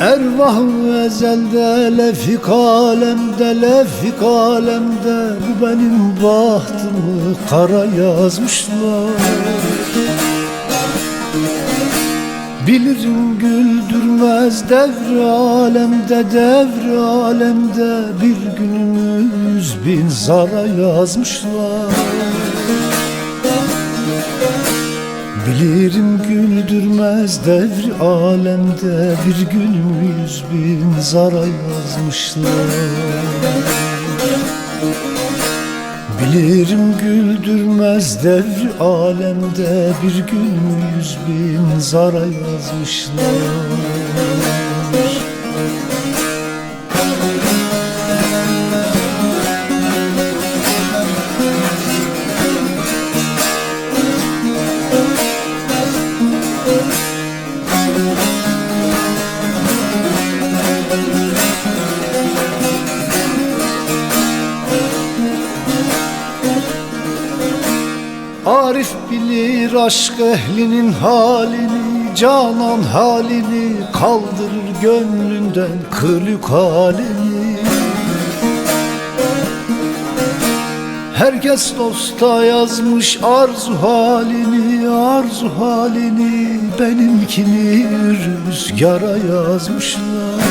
Ervah ezelde lefik alemde lefik alemde Bu benim bahtımı kara yazmışlar. Bilirim güldürmez devri alemde devri alemde. Bir günümüz bin zara yazmışlar Bilirim güldürmez devri alemde Bir günümüz bin zara yazmışlar. Bilirim güldürmez devri alemde Bir gün yüz bin zara yazmışlar Arif bilir aşk ehlinin halini Canan halini Kaldırır gönlünden kırık halini. Herkes dosta yazmış arzu halini Arzu halini Benimkini rüzgara yazmışlar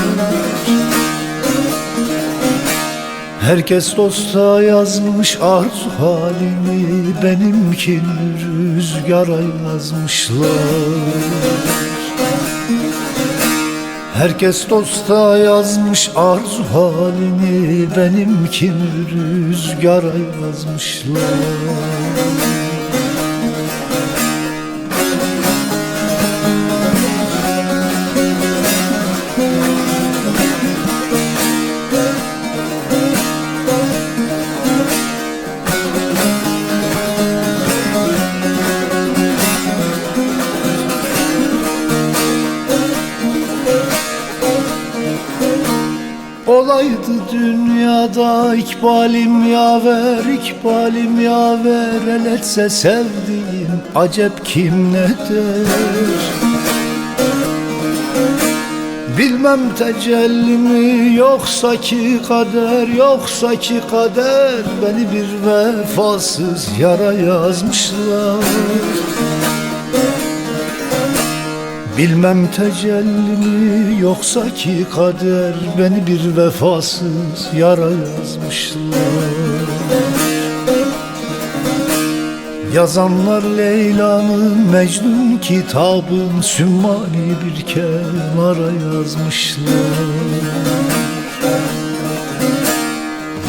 Herkes dosta yazmış arzu halini Benimkini rüzgara yazmışlar Herkes dosta yazmış arzu halini Benimkini rüzgara yazmışlar Olaydı dünyada. İkbalim yaver, ikbalim yaver. El etse sevdiğim acep kim ne der? Bilmem tecelli mi yoksa ki kader Yoksa ki kader. Beni bir vefasız yara yazmışlar Bilmem tecelli yoksa ki kader Beni bir vefasız yara yazmışlar. Yazanlar Leyla'nın Mecnun kitabın Sümmani bir kenara yazmışlar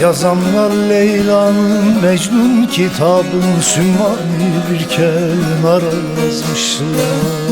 Yazanlar Leyla'nın Mecnun kitabın Sümmani bir kenara yazmışlar